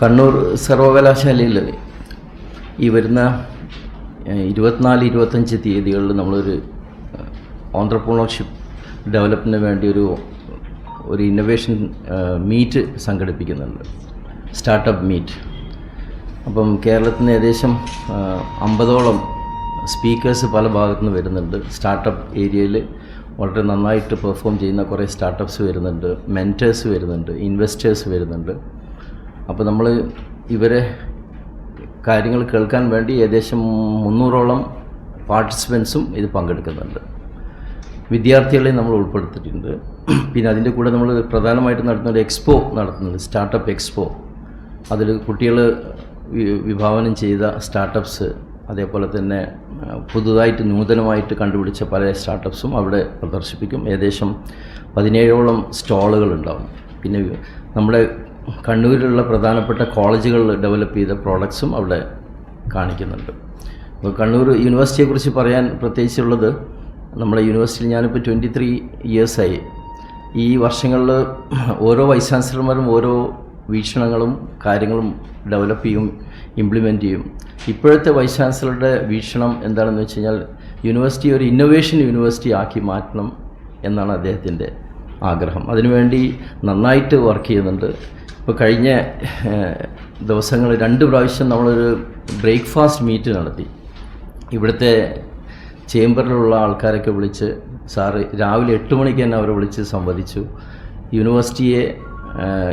കണ്ണൂർ സർവകലാശാലയിൽ ഈ വരുന്ന ഇരുപത്തിനാല് ഇരുപത്തഞ്ച് തീയതികളിൽ നമ്മളൊരു ഓൺട്രപ്രണർഷിപ്പ് ഡെവലപ്പിന് വേണ്ടി ഒരു ഒരു ഇന്നൊവേഷൻ മീറ്റ് സംഘടിപ്പിക്കുന്നുണ്ട്. സ്റ്റാർട്ടപ്പ് മീറ്റ് അപ്പം കേരളത്തിന് ഏകദേശം അമ്പതോളം സ്പീക്കേഴ്സ് പല ഭാഗത്തു നിന്ന് വരുന്നുണ്ട്. സ്റ്റാർട്ടപ്പ് ഏരിയയിൽ വളരെ നന്നായിട്ട് പെർഫോം ചെയ്യുന്ന കുറേ സ്റ്റാർട്ടപ്സ് വരുന്നുണ്ട്. മെന്റേഴ്സ് വരുന്നുണ്ട്. ഇൻവെസ്റ്റേഴ്സ് വരുന്നുണ്ട്. അപ്പോൾ നമ്മൾ ഇവരെ കാര്യങ്ങൾ കേൾക്കാൻ വേണ്ടി ഏകദേശം മുന്നൂറോളം പാർട്ടിസിപ്പൻസും ഇത് പങ്കെടുക്കുന്നുണ്ട്. വിദ്യാർത്ഥികളെ നമ്മൾ ഉൾപ്പെടുത്തിയിട്ടുണ്ട്. പിന്നെ അതിന്റെ കൂടെ നമ്മൾ പ്രധാനമായിട്ട് നടത്തുന്ന ഒരു എക്സ്പോ നടത്തുന്നുണ്ട് സ്റ്റാർട്ടപ്പ് എക്സ്പോ. അതിൽ കുട്ടികൾ വിഭാവനം ചെയ്ത സ്റ്റാർട്ടപ്സ് അതേപോലെ തന്നെ പുതുതായിട്ട് നൂതനമായിട്ട് കണ്ടുപിടിച്ച പല സ്റ്റാർട്ടപ്സും അവിടെ പ്രദർശിപ്പിക്കും. ഏകദേശം പതിനേഴോളം സ്റ്റാളുകളുണ്ടാവും പിന്നെ നമ്മുടെ കണ്ണൂരിലുള്ള പ്രധാനപ്പെട്ട കോളേജുകളിൽ ഡെവലപ്പ് ചെയ്ത പ്രോഡക്ട്സും അവിടെ കാണിക്കുന്നുണ്ട്. അപ്പോൾ കണ്ണൂർ യൂണിവേഴ്സിറ്റിയെക്കുറിച്ച് പറയാൻ പ്രത്യേകിച്ചുള്ളത് നമ്മുടെ യൂണിവേഴ്സിറ്റിയിൽ ഞാനിപ്പോൾ ട്വന്റി ത്രീ ഇയേഴ്സായി ഈ വർഷങ്ങളിൽ ഓരോ വൈസ് ചാൻസലർമാരും ഓരോ വീക്ഷണങ്ങളും കാര്യങ്ങളും ഡെവലപ്പ് ചെയ്യും ഇംപ്ലിമെന്റ് ചെയ്യും. ഇപ്പോഴത്തെ വൈസ് ചാൻസലറുടെ വീക്ഷണം എന്താണെന്ന് വെച്ച് കഴിഞ്ഞാൽ യൂണിവേഴ്സിറ്റി ഒരു ഇന്നൊവേഷൻ യൂണിവേഴ്സിറ്റി ആക്കി മാറ്റണം എന്നാണ് അദ്ദേഹത്തിന്റെ ആഗ്രഹം. അതിനുവേണ്ടി നന്നായിട്ട് വർക്ക് ചെയ്യുന്നുണ്ട്. ഇപ്പോൾ കഴിഞ്ഞ ദിവസങ്ങൾ രണ്ട് പ്രാവശ്യം നമ്മളൊരു ബ്രേക്ക്ഫാസ്റ്റ് മീറ്റ് നടത്തി. ഇവിടുത്തെ ചേംബറിലുള്ള ആൾക്കാരൊക്കെ വിളിച്ച് സാറ് രാവിലെ എട്ട് മണിക്ക് തന്നെ അവരെ വിളിച്ച് സംവദിച്ചു. യൂണിവേഴ്സിറ്റിയെ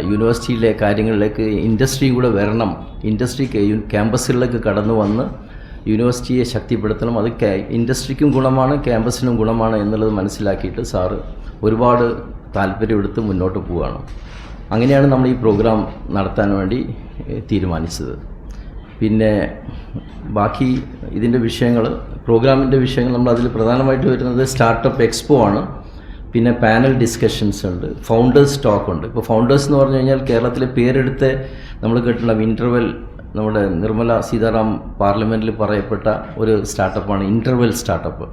യൂണിവേഴ്സിറ്റിയിലെ കാര്യങ്ങളിലേക്ക് ഇൻഡസ്ട്രി കൂടെ വരണം. ഇൻഡസ്ട്രി ക്യാമ്പസുകളിലേക്ക് കടന്നു വന്ന് യൂണിവേഴ്സിറ്റിയെ ശക്തിപ്പെടുത്തണം. അത് ഇൻഡസ്ട്രിക്കും ഗുണമാണ് ക്യാമ്പസിനും ഗുണമാണ് എന്നുള്ളത് മനസ്സിലാക്കിയിട്ട് സാറ് ഒരുപാട് താല്പര്യമെടുത്ത് മുന്നോട്ട് പോവുകയാണ്. അങ്ങനെയാണ് നമ്മൾ ഈ പ്രോഗ്രാം നടത്താൻ വേണ്ടി തീരുമാനിച്ചത്. പിന്നെ ബാക്കി ഇതിന്റെ വിഷയങ്ങൾ പ്രോഗ്രാമിന്റെ വിഷയങ്ങൾ നമ്മൾ അതിൽ പ്രധാനമായിട്ട് വരുന്നത് സ്റ്റാർട്ടപ്പ് എക്സ്പോ ആണ്. പിന്നെ പാനൽ ഡിസ്കഷൻസ് ഉണ്ട്. ഫൗണ്ടേഴ്സ് ടോക്ക് ഉണ്ട്. ഇപ്പോൾ ഫൗണ്ടേഴ്സ് എന്ന് പറഞ്ഞു കഴിഞ്ഞാൽ കേരളത്തിലെ പേരെടുത്ത് നമ്മൾ കേട്ടിട്ടുള്ള ഇന്റർവെൽ നമ്മുടെ നിർമ്മല സീതാറാം പാർലമെന്റിൽ പറയപ്പെട്ട ഒരു സ്റ്റാർട്ടപ്പാണ് ഇന്റർവെൽ സ്റ്റാർട്ടപ്പ്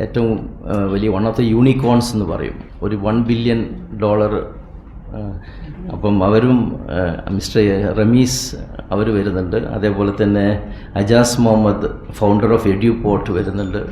ഏറ്റവും വലിയ വൺ ഓഫ് ദ യൂണിക്കോൺസ് എന്ന് പറയും. ഒരു വൺ ബില്യൺ ഡോളർ അപ്പം അവരും മിസ്റ്റർ റമീസ് അവർ വരുന്നുണ്ട്. അതേപോലെ തന്നെ അജാസ് മുഹമ്മദ് ഫൗണ്ടർ ഓഫ് എഡ്യൂപോർട്ട് വരുന്നുണ്ട്.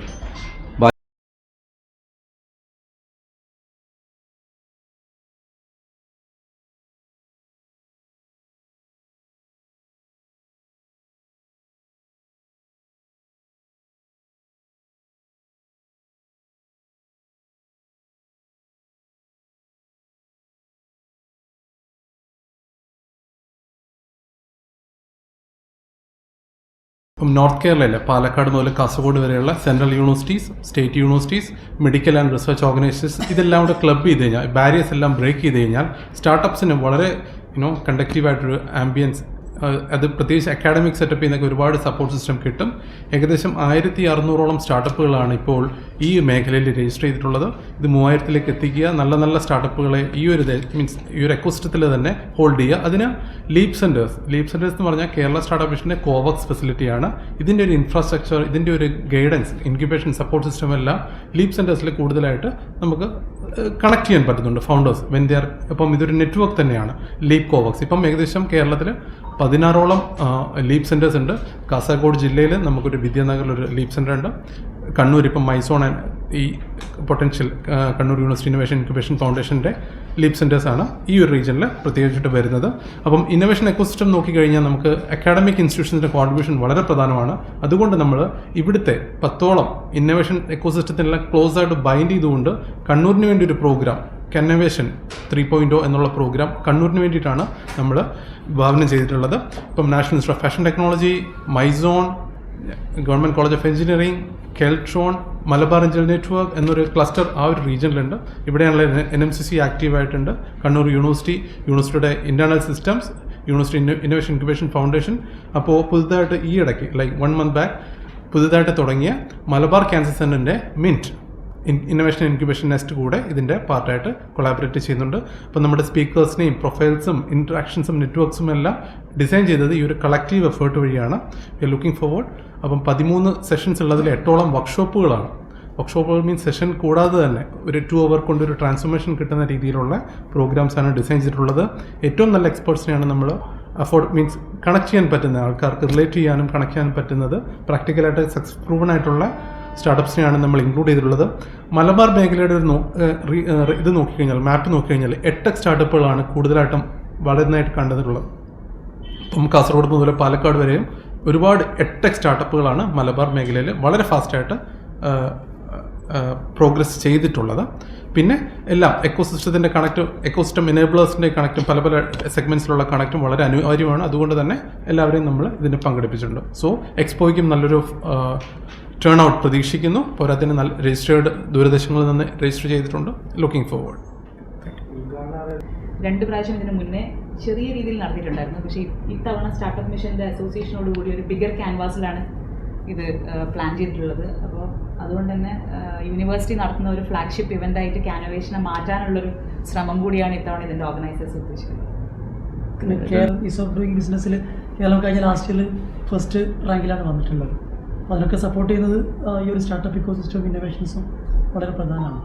ഇപ്പം നോർത്ത് കേരളയിലെ പാലക്കാട് മുതൽ കാസർഗോഡ് വരെയുള്ള central universities state universities medical and research organisations ഇതെല്ലാം കൂടെ ക്ലബ് ചെയ്ത് കഴിഞ്ഞാൽ ബാരിയേഴ്സ് എല്ലാം ബ്രേക്ക് ചെയ്ത് കഴിഞ്ഞാൽ സ്റ്റാർട്ടപ്സിന് വളരെ യുനോ കണ്ടക്റ്റീവായിട്ടൊരു ആംബിയൻസ് അത് പ്രത്യേകിച്ച് അക്കാഡമിക് സെറ്റപ്പിൽ നിന്നൊക്കെ ഒരുപാട് സപ്പോർട്ട് സിസ്റ്റം കിട്ടും. ഏകദേശം ആയിരത്തി അറുന്നൂറോളം സ്റ്റാർട്ടപ്പുകളാണ് ഇപ്പോൾ ഈ മേഖലയിൽ രജിസ്റ്റർ ചെയ്തിട്ടുള്ളത്. ഇത് മൂവായിരത്തിലേക്ക് എത്തിക്കുക നല്ല നല്ല സ്റ്റാർട്ടപ്പുകളെ ഈ ഒരു മീൻസ് ഈ ഒരു എക്കോസിസ്റ്റത്തിൽ തന്നെ ഹോൾഡ് ചെയ്യുക. അതിന് ലീപ് സെന്റേഴ്സ് ലീപ് സെന്റേഴ്സ് എന്ന് പറഞ്ഞാൽ കേരള സ്റ്റാർട്ടപ്പ് മിഷന്റെ കോവക്സ് ഫെസിലിറ്റിയാണ് ഇതിന്റെ ഒരു ഇൻഫ്രാസ്ട്രക്ചർ ഇതിന്റെ ഒരു ഗൈഡൻസ് ഇൻക്യുബേഷൻ സപ്പോർട്ട് സിസ്റ്റം എല്ലാം ലീപ് സെന്റേഴ്സിൽ കൂടുതലായിട്ട് നമുക്ക് കണക്ട് ചെയ്യാൻ പറ്റുന്നുണ്ട്. ഫൗണ്ടേഴ്സ് വെൻ ദിയർ ഇപ്പം ഇതൊരു നെറ്റ്വർക്ക് തന്നെയാണ് ലീപ് കോവക്സ് ഇപ്പം ഏകദേശം കേരളത്തിൽ പതിനാറോളം ലീപ് സെന്റേഴ്സ് ഉണ്ട്. കാസർഗോഡ് ജില്ലയിൽ നമുക്കൊരു വിദ്യാനഗറിൽ ഒരു ലീപ് സെന്റർ ഉണ്ട്. കണ്ണൂർ ഇപ്പം മൈസോൺ ഈ potential Kannur university innovation incubation ഫൗണ്ടേഷന്റെ ലീപ് സെന്റേഴ്സ് ആണ് ഈ ഒരു റീജിയനിൽ പ്രത്യേകിച്ചിട്ട് വരുന്നത്. അപ്പം ഇന്നോവേഷൻ എക്കോസിസ്റ്റം നോക്കിക്കഴിഞ്ഞാൽ നമുക്ക് അക്കാഡമിക് ഇൻസ്റ്റിറ്റ്യൂഷൻസിന്റെ കോൺട്രിബ്യൂഷൻ വളരെ പ്രധാനമാണ്. അതുകൊണ്ട് നമ്മൾ ഇവിടുത്തെ പത്തോളം ഇന്നോവേഷൻ എക്കോസിസ്റ്റത്തിനെല്ലാം ക്ലോസ് ആയിട്ട് ബൈൻഡ് ചെയ്തുകൊണ്ട് കണ്ണൂരിന് വേണ്ടി ഒരു പ്രോഗ്രാം കന്നവേഷൻ ത്രീ പോയിന്റോ എന്നുള്ള പ്രോഗ്രാം കണ്ണൂരിന് വേണ്ടിയിട്ടാണ് നമ്മൾ വിഭാവനം ചെയ്തിട്ടുള്ളത്. ഇപ്പം national institute of fashion technology Maizone government college of engineering Keltron Malabar engineer network എന്നൊരു ക്ലസ്റ്റർ ആ ഒരു റീജിയനിലുണ്ട് ഇവിടെയാണ് എൻ എം സി സി ആക്റ്റീവായിട്ടുണ്ട് കണ്ണൂർ യൂണിവേഴ്സിറ്റി യൂണിവേഴ്സിറ്റിയുടെ internal systems university innovation incubation foundation അപ്പോൾ പുതുതായിട്ട് ഈ ഇടയ്ക്ക് ലൈക്ക് വൺ മന്ത് ബാക്ക് പുതുതായിട്ട് തുടങ്ങിയ മലബാർ ക്യാൻസർ സെന്ററിന്റെ മിന്റ് ഇന്നോവേഷൻ ഇൻക്യുബേഷൻ നെസ്റ്റ് കൂടെ ഇതിന്റെ പാർട്ടായിട്ട് കൊളാബറേറ്റ് ചെയ്യുന്നുണ്ട്. അപ്പോൾ നമ്മുടെ സ്പീക്കേഴ്സിനെയും പ്രൊഫൈൽസും ഇൻട്രാക്ഷൻസും നെറ്റ്വർക്ക്സും എല്ലാം ഡിസൈൻ ചെയ്തത് ഈ ഒരു കളക്റ്റീവ് എഫേർട്ട് വഴിയാണ്. വി ആർ ലുക്കിംഗ് ഫോർവേഡ് അപ്പം പതിമൂന്ന് സെഷൻസ് ഉള്ളതിൽ എട്ടോളം വർക്ക്ഷോപ്പുകളാണ് വർക്ക്ഷോപ്പുകൾ മീൻസ് സെഷൻ കൂടാതെ തന്നെ ഒരു ടു അവർ കൊണ്ട് ഒരു ട്രാൻസ്ഫോർമേഷൻ കിട്ടുന്ന രീതിയിലുള്ള പ്രോഗ്രാംസാണ് ഡിസൈൻ ചെയ്തിട്ടുള്ളത്. ഏറ്റവും നല്ല എക്സ്പേർട്സിനെയാണ് നമ്മൾ അഫോർഡ് മീൻസ് കണക്ട് ചെയ്യാൻ പറ്റുന്ന ആൾക്കാർക്ക് റിലേറ്റ് ചെയ്യാനും കണക്ട് ചെയ്യാനും പറ്റുന്നത്. പ്രാക്ടിക്കലായിട്ട് സക്സസ് പ്രൂവൺ ആയിട്ടുള്ള സ്റ്റാർട്ടപ്സിനെയാണ് നമ്മൾ ഇൻക്ലൂഡ് ചെയ്തിട്ടുള്ളത്. മലബാർ മേഖലയുടെ ഒരു ഇത് നോക്കിക്കഴിഞ്ഞാൽ മാപ്പ് നോക്കിക്കഴിഞ്ഞാൽ എട്ട് സ്റ്റാർട്ടപ്പുകളാണ് കൂടുതലായിട്ടും വളരുന്നതായിട്ട് കണ്ടതിട്ടുള്ളത് ഇപ്പം കാസർഗോഡ് മുതൽ പാലക്കാട് വരെയും ഒരുപാട് എട്ടെക് സ്റ്റാർട്ടപ്പുകളാണ് മലബാർ മേഖലയിൽ വളരെ ഫാസ്റ്റായിട്ട് പ്രോഗ്രസ് ചെയ്തിട്ടുള്ളത്. പിന്നെ എല്ലാം എക്കോസിസ്റ്റത്തിന്റെ കണക്റ്റും എക്കോസിസ്റ്റം എനേബിളേഴ്സിന്റെ കണക്റ്റും പല പല സെഗ്മെന്റ്സിലുള്ള കണക്റ്റും വളരെ അനിവാര്യമാണ്. അതുകൊണ്ട് തന്നെ എല്ലാവരെയും നമ്മൾ ഇതിനെ പങ്കെടുപ്പിച്ചിട്ടുണ്ട്. സോ എക്സ്പോയ്ക്കും നല്ലൊരു ടേൺ ഔട്ട് പ്രതീക്ഷിക്കുന്നു. പോരാത്തിന് നല്ല രജിസ്റ്റേർഡ് ദൂരദർശങ്ങളിൽ നിന്ന് രജിസ്റ്റർ ചെയ്തിട്ടുണ്ട്. ലുക്കിംഗ് ഫോർവേഡ് രണ്ട് പ്രാവശ്യം ഇതിന് മുന്നേ ചെറിയ രീതിയിൽ നടത്തിയിട്ടുണ്ടായിരുന്നു. പക്ഷേ ഇത്തവണ സ്റ്റാർട്ടപ്പ് മിഷന്റെ അസോസിയേഷനോട് കൂടി ഒരു ബിഗർ ക്യാൻവാസിലാണ് ഇത് പ്ലാൻ ചെയ്തിട്ടുള്ളത്. അപ്പോൾ അതുകൊണ്ട് തന്നെ യൂണിവേഴ്സിറ്റി നടത്തുന്ന ഒരു ഫ്ലാഗ്ഷിപ്പ് ഇവന്റ് ആയിട്ട് ക്യാനോവേഷനെ മാറ്റാനുള്ളൊരു ശ്രമം കൂടിയാണ് ഇത്തവണ ഇതിന്റെ ഓർഗനൈസേഴ്സ് ഉദ്ദേശിക്കുന്നത്. പിന്നെ കേരളം ഈസ് ഓഫ് ഡൂയിങ് ബിസിനസ്സിൽ കേരളം കഴിഞ്ഞ ലാസ്റ്റ് ഇയർ ഫസ്റ്റ് റാങ്കിലാണ് വന്നിട്ടുള്ളത്. അതിനൊക്കെ സപ്പോർട്ട് ചെയ്യുന്നത് ഈ ഒരു സ്റ്റാർട്ടപ്പ് ഇക്കോ സിസ്റ്റം ഇന്നോവേഷൻസും വളരെ പ്രധാനമാണ്.